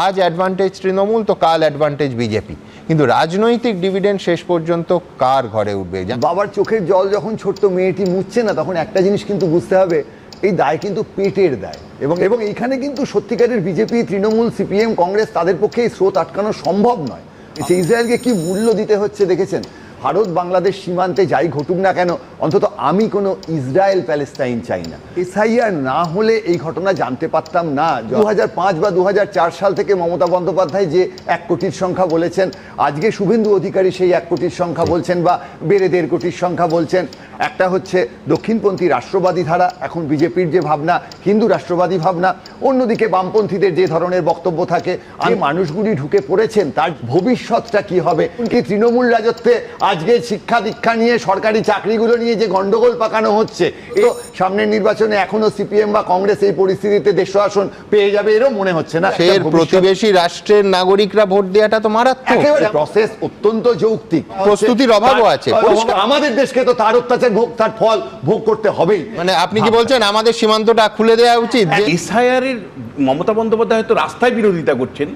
আজ অ্যাডভান্টেজ তৃণমূল তো কাল অ্যাডভান্টেজ বিজেপি কিন্তু রাজনৈতিক ডিভিডেন্ড শেষ পর্যন্ত কার ঘরে উঠবে? বাবার চোখের জল যখন ছোট্ট মেয়েটি মুছছে না তখন একটা জিনিস কিন্তু বুঝতে হবে এই দায় কিন্তু পেটের দায়। এবং এবং এইখানে কিন্তু সত্যিকারের বিজেপি তৃণমূল সিপিএম কংগ্রেস তাদের পক্ষে এই স্রোত আটকানো সম্ভব নয়। ইসরায়েলকে কি মূল্য দিতে হচ্ছে দেখেছেন? ভারত বাংলাদেশ সীমান্তে যাই ঘটুক না কেন, অন্তত আমি কোনো ইসরায়েল প্যালেস্তাইন চাই না। এসআইআর না হলে এই ঘটনা জানতে পারতাম না। দু হাজার পাঁচ বা দু হাজার চার সাল থেকে মমতা বন্দ্যোপাধ্যায় যে এক কোটির সংখ্যা বলেছেন, আজকে শুভেন্দু অধিকারী সেই এক কোটির সংখ্যা বলছেন বা বেড়ে দেড় কোটির সংখ্যা বলছেন। একটা হচ্ছে দক্ষিণপন্থী রাষ্ট্রবাদী ধারা, এখন বিজেপির যে ভাবনা, হিন্দু রাষ্ট্রবাদী ভাবনা, অন্যদিকে বামপন্থীদের যে ধরনের বক্তব্য থাকে, যে মানুষগুলি ঢুকে পড়েছেন, তার ভবিষ্যৎটা কি হবে, কি তৃণমূল রাজত্বে আজকে শিক্ষা দীক্ষা নিয়ে সরকারি চাকরিগুলো নিয়ে যে গন্ডগোল পাকানো হচ্ছে তো সামনের নির্বাচনে এখনও সিপিএম বা কংগ্রেস এই পরিস্থিতিতে দেশ আসন পেয়ে যাবে এরও মনে হচ্ছে না ফের প্রতিবেশী রাষ্ট্রের নাগরিকরা ভোট দেওয়াটা তো মারাত্মক। প্রসেস অত্যন্ত যৌক্তিক। প্রস্তুতির অভাবও আছে। আমাদের দেশকে তো তার অত্যাচার ভোগ তার ফল ভোগ করতে হবেই। মানে আপনি কি বলছেন আমাদের সীমান্তটা খুলে দেওয়া উচিত এসআইআর এর মমতা বন্দ্যোপাধ্যায় হয়তো রাস্তায় বিরোধিতা করছেন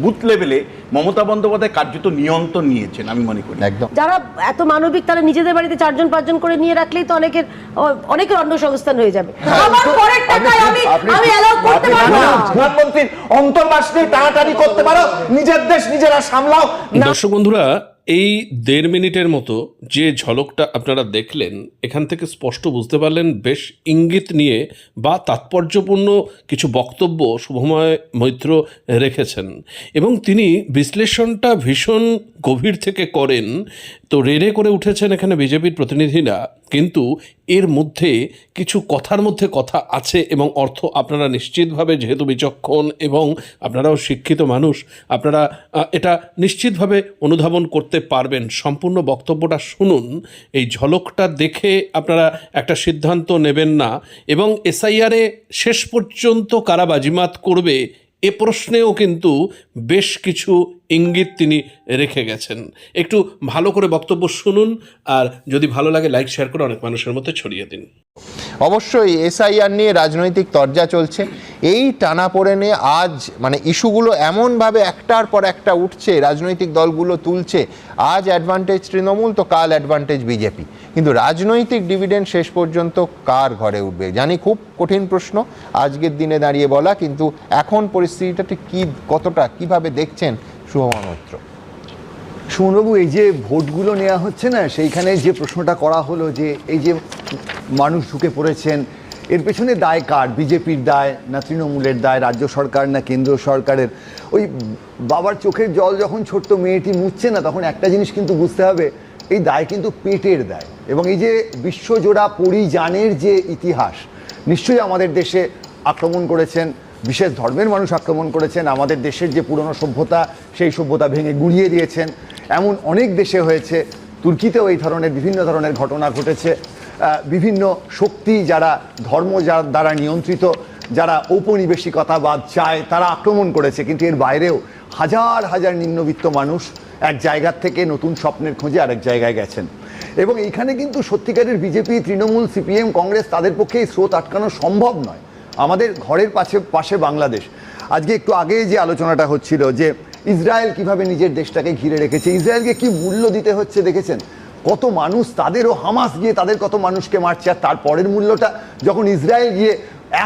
বুথ লেভেলে মমতা বন্দ্যোপাধ্যায় কার্যত নিয়ন্ত্রণ নিয়েছেন আমি মনে করি। একদম। যারা এত মানবিক তারা নিজেদের বাড়িতে চারজন পাঁচজন করে নিয়ে রাখলেই তো অনেকের অনেকের অন্য সংস্থান হয়ে যাবে আমার পরের টাকায় আমি আমি অ্যালাউ করতে পারব না। প্রধানমন্ত্রীর অন্তর্বাস নিয়ে টানাটানি করতে পারো নিজের দেশ নিজেরা সামলাও না দর্শক বন্ধুরা এই দেড় মিনিটের মতো যে ঝলকটা আপনারা দেখলেন, এখান থেকে স্পষ্ট বুঝতে পারলেন বেশ ইঙ্গিত নিয়ে বা তাৎপর্যপূর্ণ কিছু বক্তব্য শুভময় মৈত্র রেখেছেন। এবং তিনি বিশ্লেষণটা ভীষণ গভীর থেকে করেন। তো রেড়ে করে উঠেছেন এখানে বিজেপির প্রতিনিধিরা। কিন্তু এর মধ্যে কিছু কথার মধ্যে কথা আছে এবং অর্থ আপনারা নিশ্চিতভাবে, যেহেতু বিচক্ষণ এবং আপনারাও শিক্ষিত মানুষ, আপনারা এটা নিশ্চিতভাবে অনুধাবন করতে পারবেন। সম্পূর্ণ বক্তব্যটা শুনুন। এই ঝলকটা দেখে আপনারা একটা সিদ্ধান্ত নেবেন না এবং এসআইআরে শেষ পর্যন্ত কারা বাজিমাত করবে এ প্রশ্নেও কিন্তু বেশ কিছু ইঙ্গিত তিনি রেখে গেছেন। একটু ভালো করে বক্তব্য শুনুন, আর যদি ভালো লাগে লাইক শেয়ার করে অনেক মানুষের মধ্যে ছড়িয়ে দিন। অবশ্যই এসআইআর নিয়ে রাজনৈতিক তরজা চলছে। এই টানা পড়েনে আজ মানে ইস্যুগুলো এমনভাবে একটার পর একটা উঠছে, রাজনৈতিক দলগুলো তুলছে, আজ অ্যাডভান্টেজ তৃণমূল, তো কাল অ্যাডভান্টেজ বিজেপি। কিন্তু রাজনৈতিক ডিভিডেন্ড শেষ পর্যন্ত কার ঘরে উঠবে? জানি খুব কঠিন প্রশ্ন, আজকের দিনে দাঁড়িয়ে বলা, কিন্তু এখন পরিস্থিতিটা ঠিক কী, কতটা, কীভাবে দেখছেন শুভমান মৈত্র? সুমনবাবু, এই যে ভোটগুলো নেওয়া হচ্ছে না, সেইখানে যে প্রশ্নটা করা হলো যে এই যে মানুষ ঢুকে পড়েছেন, এর পেছনে দায় কার? বিজেপির দায় না তৃণমূলের দায়, রাজ্য সরকার না কেন্দ্র সরকারের? ওই বাবার চোখের জল যখন ছোট্ট মেয়েটি মুছছে না, তখন একটা জিনিস কিন্তু বুঝতে হবে, এই দায় কিন্তু পেটের দায়। এবং এই যে বিশ্বজোড়া পরিযানের যে ইতিহাস, নিশ্চয়ই আমাদের দেশে আক্রমণ করেছেন, বিশেষ ধর্মের মানুষ আক্রমণ করেছেন, আমাদের দেশের যে পুরনো সভ্যতা, সেই সভ্যতা ভেঙে গুড়িয়ে দিয়েছেন। এমন অনেক দেশে হয়েছে, তুর্কিতেও এই ধরনের, বিভিন্ন ধরনের ঘটনা ঘটেছে। বিভিন্ন শক্তি যারা ধর্ম যার দ্বারা নিয়ন্ত্রিত, যারা ঔপনিবেশিকতাবাদ চায়, তারা আক্রমণ করেছে। কিন্তু এর বাইরেও হাজার হাজার নিম্নবিত্ত মানুষ এক জায়গার থেকে নতুন স্বপ্নের খোঁজে আরেক জায়গায় গেছেন। এবং এইখানে কিন্তু সত্যিকারের বিজেপি, তৃণমূল, সিপিএম, কংগ্রেস তাদের পক্ষে এই স্রোত আটকানো সম্ভব নয়। আমাদের ঘরের পাশে পাশে বাংলাদেশ। আজকে একটু আগে যে আলোচনাটা হচ্ছিল যে ইসরায়েল কীভাবে নিজের দেশটাকে ঘিরে রেখেছে? ইসরায়েলকে কি মূল্য দিতে হচ্ছে দেখেছেন? কত মানুষ তাদেরও হামাস গিয়ে তাদের কত মানুষকে মারছে আর তারপরের মূল্যটা? যখন ইসরায়েল গিয়ে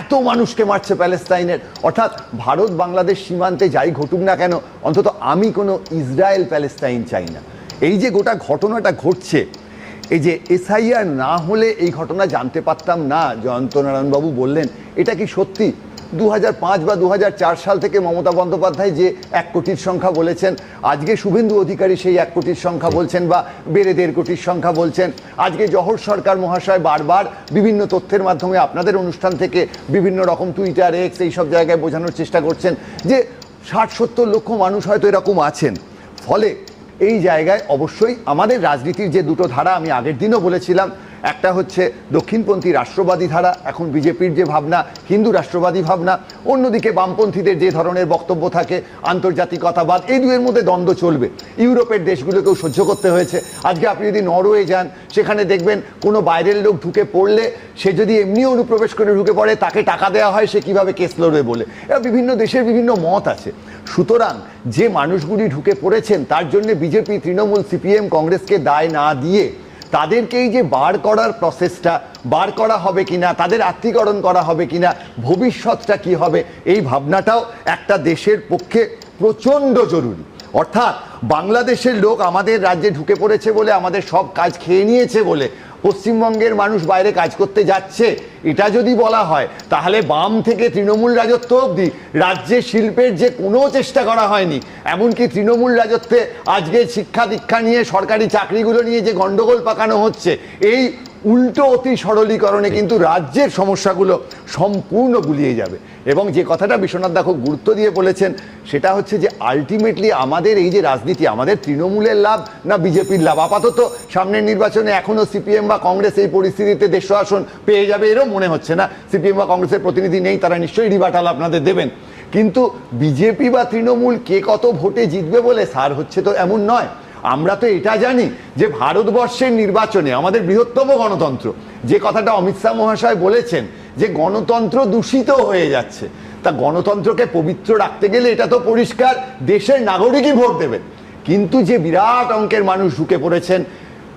এত মানুষকে মারছে প্যালেস্তাইনের, অর্থাৎ ভারত বাংলাদেশ সীমান্তে যাই ঘটুক না কেন, অন্তত আমি কোনো ইসরায়েল প্যালেস্তাইন চাই না। এই যে গোটা ঘটনাটা ঘটছে, এই যে এসআইআর না হলে এই ঘটনা জানতে পারতাম না, জয়ন্ত নারায়ণবাবু বললেন, এটা কি সত্যি? দু বা দু হাজার চার সাল থেকে মমতা বন্দ্যোপাধ্যায় যে এক কোটির সংখ্যা বলেছেন, আজকে শুভেন্দু অধিকারী সেই এক কোটির সংখ্যা বলছেন বা বেড়ে দেড় কোটির সংখ্যা বলছেন। আজকে জহর সরকার মহাশয় বারবার বিভিন্ন তথ্যের মাধ্যমে আপনাদের অনুষ্ঠান থেকে বিভিন্ন রকম টুইটার এক্স এই সব জায়গায় বোঝানোর চেষ্টা করছেন যে ষাট সত্তর লক্ষ মানুষ হয়তো এরকম আছেন। ফলে এই জায়গায় অবশ্যই আমাদের রাজনীতির যে দুটো ধারা আমি আগের দিনও বলেছিলাম একটা হচ্ছে দক্ষিণপন্থী রাষ্ট্রবাদী ধারা, এখন বিজেপির যে ভাবনা, হিন্দু রাষ্ট্রবাদী ভাবনা, অন্যদিকে বামপন্থীদের যে ধরনের বক্তব্য থাকে, আন্তর্জাতিকতাবাদ, এই দুয়ের মধ্যে দ্বন্দ্ব চলবে। ইউরোপের দেশগুলোকেও সহ্য করতে হয়েছে। আজকে আপনি যদি নরওয়ে যান, সেখানে দেখবেন কোনো বাইরের লোক ঢুকে পড়লে সে যদি এমনি অনুপ্রবেশ করে ঢুকে পড়ে, তাকে টাকা দেওয়া হয়, সে কীভাবে কেস লড়বে বলে। বিভিন্ন দেশের বিভিন্ন মত আছে। সুতরাং যে মানুষগুলি ঢুকে পড়েছেন, তার জন্য বিজেপি, তৃণমূল, সিপিএম, কংগ্রেসকে দায় না দিয়ে তাদেরকে এই যে বার করার প্রসেসটা বার করা হবে কিনা, তাদের আত্মীকরণ করা হবে কিনা, ভবিষ্যৎটা কি হবে, এই ভাবনাটাও একটা দেশের পক্ষে প্রচণ্ড জরুরি। অর্থাৎ বাংলাদেশের লোক আমাদের রাজ্যে ঢুকে পড়েছে বলে, আমাদের সব কাজ খেয়ে নিয়েছে বলে পশ্চিমবঙ্গের মানুষ বাইরে কাজ করতে যাচ্ছে, এটা যদি বলা হয়, তাহলে বাম থেকে তৃণমূল রাজত্ব অবধি রাজ্যে শিল্পের যে কোনো চেষ্টা করা হয়নি। এমনকি তৃণমূল রাজত্বে আজকে শিক্ষা দীক্ষা নিয়ে সরকারি চাকরিগুলো নিয়ে যে গণ্ডগোল পাকানো হচ্ছে, এই উল্টো অতি সরলীকরণে কিন্তু রাজ্যের সমস্যাগুলো সম্পূর্ণ গুলিয়ে যাবে। এবং যে কথাটা বিশ্বনাথ দা খুব গুরুত্ব দিয়ে বলেছেন, সেটা হচ্ছে যে আলটিমেটলি আমাদের এই যে রাজনীতি, আমাদের তৃণমূলের লাভ না বিজেপির লাভ? আপাতত সামনের নির্বাচনে এখনও সিপিএম বা কংগ্রেস এই পরিস্থিতিতে দেড়শো আসন পেয়ে যাবে এরও মনে হচ্ছে না। সিপিএম বা কংগ্রেসের প্রতিনিধি নেই, তারা নিশ্চয়ই রিবাটাল আপনাদের দেবেন। কিন্তু বিজেপি বা তৃণমূল কে কত ভোটে জিতবে বলে সার হচ্ছে তো এমন নয়। আমরা তো এটা জানি যে ভারতবর্ষের নির্বাচনে আমাদের বৃহত্তম গণতন্ত্র, যে কথাটা অমিত শাহ মহাশয় বলেছেন, যে গণতন্ত্র দূষিত হয়ে যাচ্ছে। তা গণতন্ত্রকে পবিত্র রাখতে গেলে এটা তো পরিষ্কার, দেশের নাগরিকই ভোট দেবেন। কিন্তু যে বিরাট অঙ্কের মানুষ ঢুকে পড়েছেন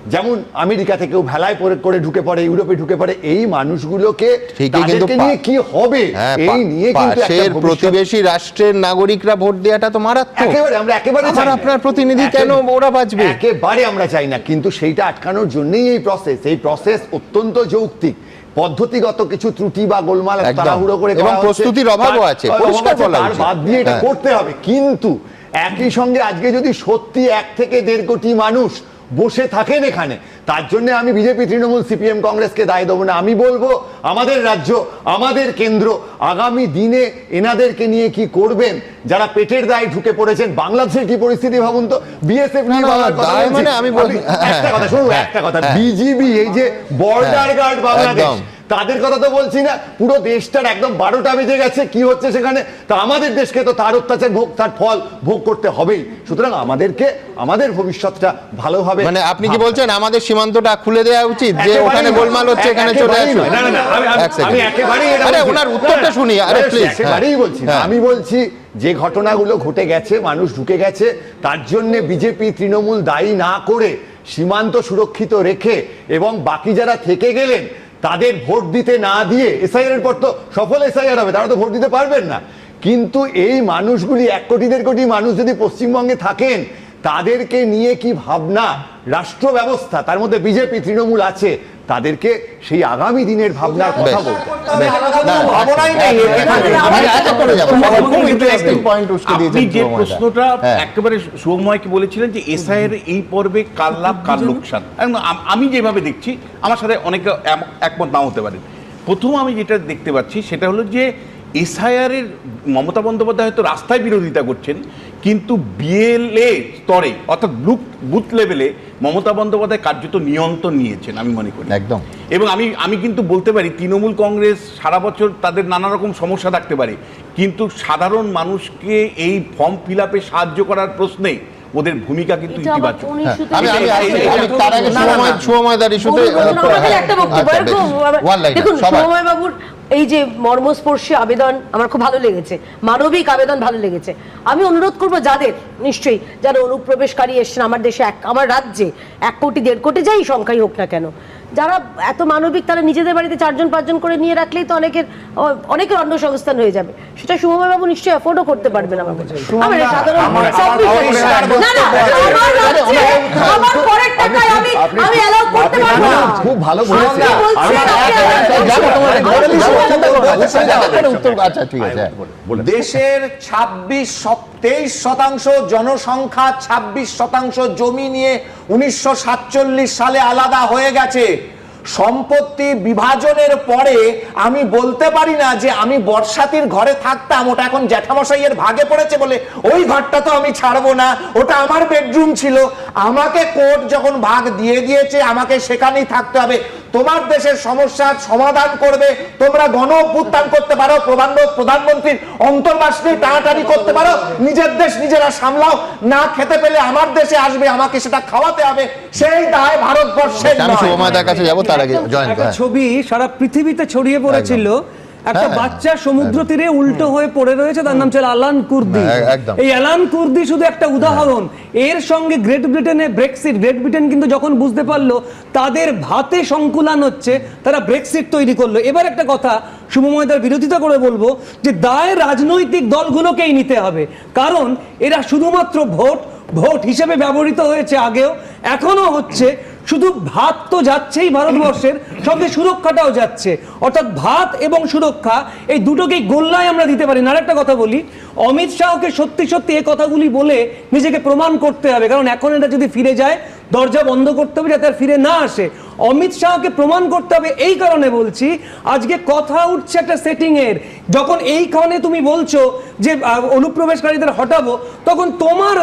যেমন আমেরিকা থেকেও ভেলায় পরে করে ঢুকে পড়ে ইউরোপে ঢুকে পড়ে এই মানুষগুলোকে তাদেরকে নিয়ে কি হবে হ্যাঁ এই নিয়ে কিন্তু একটা প্রতিবেশী রাষ্ট্রের নাগরিকরা ভোট দেওয়াটা তো মারাত্মক একেবারে আমরা একেবারে চাই। আপনার প্রতিনিধি কেন ওরা বাঁচবে? একেবারে আমরা চাই না কিন্তু সেইটা আটকানোর জন্যই এই প্রসেস এই প্রসেস অত্যন্ত যৌক্তিক পদ্ধতিগত কিছু ত্রুটি বা গোলমাল। তাড়াহুড়ো করে এবং প্রস্তুতির অভাবও আছে, অভাব পরিষ্কার বলা বাদ দিয়ে এটা হ্যাঁ। করতে হবে কিন্তু একই সঙ্গে আজকে যদি সত্যি এক থেকে দেড় কোটি মানুষ বসে থাকেন এখানে। তার জন্য আমি বিজেপি তৃণমূল সিপিএম কংগ্রেসকে দায় দেবো না। আমি বলব আমাদের রাজ্য আমাদের কেন্দ্র আগামী দিনে এনাদেরকে নিয়ে কি করবেন? যারা পেটের দায় ঢুকে পড়েছেন বাংলাদেশের কি পরিস্থিতি ভাবুন তো? বিএসএফ। মানে আমি একটা কথা শুনুন হ্যাঁ, একটা কথা। হ্যাঁ। বিজিবি এই যে বর্ডার হ্যাঁ, গার্ড বাংলাদেশ। তাদের কথা তো বলছি না। পুরো দেশটার একদম বারোটা বেজে গেছে কি হচ্ছে সেখানে? তা আমাদের দেশকে তো তার অত্যাচার ভোগ তার ফল ভোগ করতে হবেই। সুতরাং আমাদেরকে আমাদের ভবিষ্যৎটা ভালোভাবে মানে আপনি কি বলছেন আমাদের সীমান্তটা খুলে দেওয়া উচিত যে ওখানে গোলমাল হচ্ছে এখানে চলে আসুন আমি- একেবারেই আরে ওনার উত্তরটা শুনি আরে প্লিজ একেবারেই বলছি আমি বলছি যে ঘটনাগুলো ঘটে গেছে মানুষ ঢুকে গেছে তার জন্য বিজেপি তৃণমূল দায়ী না করে সীমান্ত সুরক্ষিত রেখে এবং বাকি যারা থেকে গেলেন তাদের ভোট দিতে না দিয়ে এসআইআর এর পর তো সফল এসআইআর হবে, তারা তো ভোট দিতে পারবেন না। কিন্তু এই মানুষগুলি এক কোটি, দেড় কোটি মানুষ যদি পশ্চিমবঙ্গে থাকেন, তাদেরকে নিয়ে কি ভাবনা? রাষ্ট্র ব্যবস্থা তার মধ্যে বিজেপি, তৃণমূল আছে তাদেরকে সেই আগামী দিনের ভাবনার কথা। বলতে যে প্রশ্নটা হ্যাঁ। একেবারে শুভময়কে বলেছিলেন যে এসআইয়ের এই পর্বে কার লাভ কার লোকসান? আমি যেভাবে দেখছি আমার সাথে অনেকে একমত নাও হতে পারে। প্রথম আমি যেটা দেখতে পাচ্ছি সেটা হলো যে এসআইআর এর মমতা বন্দ্যোপাধ্যায় হয়তো রাস্তায় বিরোধিতা করছেন কিন্তু বিএলএ স্তরে অর্থাৎ বুথ লেভেলে মমতা বন্দ্যোপাধ্যায় কার্যত নিয়ন্ত্রণ নিয়েছেন আমি মনে করি। একদম। এবং আমি আমি কিন্তু বলতে পারি তৃণমূল কংগ্রেস সারা বছর তাদের নানা রকম সমস্যা থাকতে পারে। কিন্তু সাধারণ মানুষকে এই ফর্ম ফিল আপে সাহায্য করার প্রশ্নে ওদের ভূমিকা কিন্তু ইতিবাচক। তার আগে ইস্যুতে দেখুন বাবুর এই যে মর্মস্পর্শী আবেদন আমার খুব ভালো লেগেছে। মানবিক আবেদন ভালো লেগেছে। আমি অনুরোধ করব যাদের, নিশ্চয়ই যারা অনুপ্রবেশকারী এসছেন, আমার দেশে এক, আমার রাজ্যে এক কোটি, দেড় কোটি, যাই সংখ্যাই হোক না কেন যারা এত মানবিক তারা নিজেদের বাড়িতে চারজন পাঁচজন করে নিয়ে রাখলেই তো অনেকের অনেকের অন্য সংস্থান হয়ে যাবে। সেটা শুভময় বাবু নিশ্চয়ই অ্যাফোর্ডও করতে পারবেন আমার পারব। না। খুব ভালো। দেশের ছাব্বিশ তেইশ শতাংশ জনসংখ্যা, ছাব্বিশ শতাংশ জমি নিয়ে উনিশশো সাতচল্লিশ সালে আলাদা হয়ে গেছে। সম্পত্তি বিভাজনের পরে আমি বলতে পারি না যে আমি বর্ষাতির ঘরে থাকতাম, ওটা এখন জ্যাঠামশাইয়ের ভাগে পড়েছে বলে ওই ঘরটা তো আমি ছাড়বো না, ওটা আমার বেডরুম ছিল। আমাকে কোর্ট যখন ভাগ দিয়ে দিয়েছে, আমাকে সেখানেই থাকতে হবে। তোমার দেশের সমস্যার সমাধান করবে। তোমরা গণ অভ্যুত্থান করতে পারো প্রধান প্রধানমন্ত্রীর অন্তর্বাস নিয়ে টানাটানি করতে পারো। নিজের দেশ নিজেরা সামলাও। না খেতে পেলে আমার দেশে আসবে আমাকে সেটা খাওয়াতে হবে। সেই দায় ভারতবর্ষের কাছে যাব তার আগে ছবি সারা পৃথিবীতে ছড়িয়ে পড়েছিল। একটা হ্যাঁ, বাচ্চা সমুদ্র তীরে উল্টো হয়ে পড়ে রয়েছে তার নাম ছিল আলান কুর্দি। হ্যাঁ, এই অ্যালান কুর্দি শুধু একটা উদাহরণ। এর সঙ্গে গ্রেট ব্রিটেনে ব্রেক্সিট গ্রেট ব্রিটেন কিন্তু যখন বুঝতে পারল তাদের ভাতে সংকুলান হচ্ছে তারা ব্রেক্সিট তৈরি করল। এবার একটা কথা শুভময়দার বিরোধিতা করে বলব যে দায় রাজনৈতিক দলগুলোকেই নিতে হবে। কারণ এরা শুধুমাত্র ভোট ভোট হিসেবে ব্যবহৃত হয়েছে আগেও এখনও হচ্ছে শুধু ভাত তো যাচ্ছেই ভারতবর্ষের, সঙ্গে সুরক্ষাটাও যাচ্ছে। অর্থাৎ ভাত এবং সুরক্ষা, এই দুটোকেই গোল্লায় আমরা দিতে পারি। না আরেকটা কথা বলি, অমিত শাহকে সত্যি সত্যি এই কথাগুলি বলে নিজেকে প্রমাণ করতে হবে। কারণ এখন এটা যদি ফিরে যায়, দরজা বন্ধ করতে হবে যাতে আর ফিরে না আসে। অমিত শাহকে প্রমাণ করতে হবে এই কারণে বলছি, আজকে কথা উঠছে একটা সেটিং এর এই কারণে তুমি বলছো যে অনুপ্রবেশকারীদের হটাবো তখন তোমার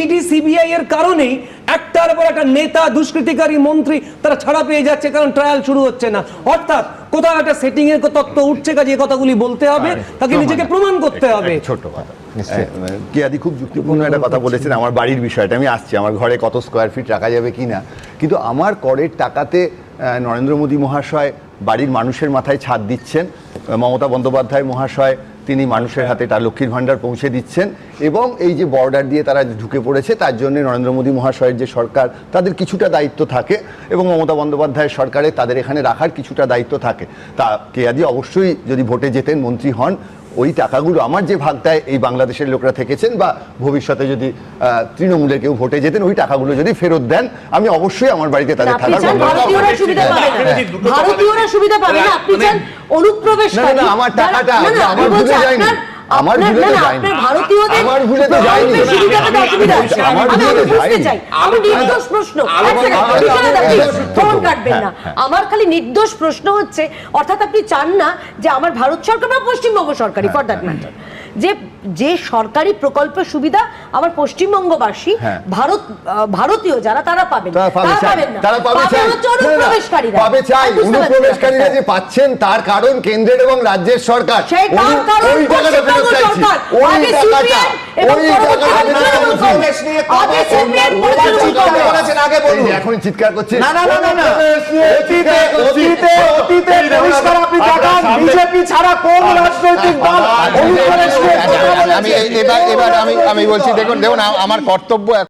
ইডি সিবিআই এর কারণেই একটার পর একটা নেতা দুষ্কৃতিকারী মন্ত্রী তারা ছাড়া পেয়ে যাচ্ছে কারণ ট্রায়াল শুরু হচ্ছে না। অর্থাৎ কোথাও একটা সেটিং এর তত্ত্ব উঠছে কাজে এই কথাগুলি বলতে হবে তাকে নিজেকে প্রমাণ করতে হবে। ছোট কথা। নিশ্চয়ই। কিয়াদি খুব যুক্তিপূর্ণ একটা কথা বলেছেন আমার বাড়ির বিষয়টা আমি আসছি আমার ঘরে কত স্কোয়ার ফিট রাখা যাবে কি না কিন্তু আমার করের টাকাতে নরেন্দ্র মোদী মহাশয় বাড়ির মানুষের মাথায় ছাদ দিচ্ছেন। মমতা বন্দ্যোপাধ্যায় মহাশয়, তিনি মানুষের হাতে তার লক্ষ্মীর ভাণ্ডার পৌঁছে দিচ্ছেন এবং এই যে বর্ডার দিয়ে তারা ঢুকে পড়েছে, তার জন্য নরেন্দ্র মোদী মহাশয়ের যে সরকার, তাদের কিছুটা দায়িত্ব থাকে এবং মমতা বন্দ্যোপাধ্যায়ের সরকারে তাদের এখানে রাখার কিছুটা দায়িত্ব থাকে। তা কেয়াদি অবশ্যই যদি ভোটে যেতেন মন্ত্রী হন ওই টাকাগুলো আমার যে ভাগটায় এই বাংলাদেশের লোকরা থেকেছেন বা ভবিষ্যতে যদি আহ, তৃণমূলের কেউ ভোটে যেতেন ওই টাকাগুলো যদি ফেরত দেন আমি অবশ্যই আমার বাড়িতে তাদের থাকার ভারতীয়রা সুবিধা পাবে না? আপনি যদি দুটো কথা ভারতীয়রা সুবিধা পাবে না? আপনি চান অনুপ্রবেশকারী? না, না, আমার টাকাটা, আমার আমি ভুলে যায়নি। আমার ভুলে তো যায়নি। ভারতীয়দের আমার ভুলে তো যায়নি। ভুলে তো। আমি নির্দোষ প্রশ্ন ফোন কাটবেন না আমার খালি নির্দোষ প্রশ্ন হচ্ছে অর্থাৎ আপনি চান না যে আমার ভারত সরকার বা পশ্চিমবঙ্গ সরকারই ফর দ্যাট ম্যাটার যে যে সরকারি প্রকল্পের সুবিধা আমার পশ্চিমবঙ্গবাসী হ্যাঁ। ভারত ভারতীয় যারা তারা পাবেন তারা পাবে চাই। না, অনুপ্রবেশকারীরা। যে পাচ্ছেন তার কারণ কেন্দ্রের এবং রাজ্যের সরকার। ওই- টাকাটা ফেরত চাইছি। ওই টাকাটা ওই টাকাটা এখন চিৎকার করছি না না না না না। অতীতে অতীতে অতীতে পরিষ্কার আপনি দেখান। বিজেপি ছাড়া কোন রাজনৈতিক দল অনুপ্রবেশ নিয়ে আমি? এবার এবার আমি আমি বলছি দেখুন দেখুন আমার কর্তব্য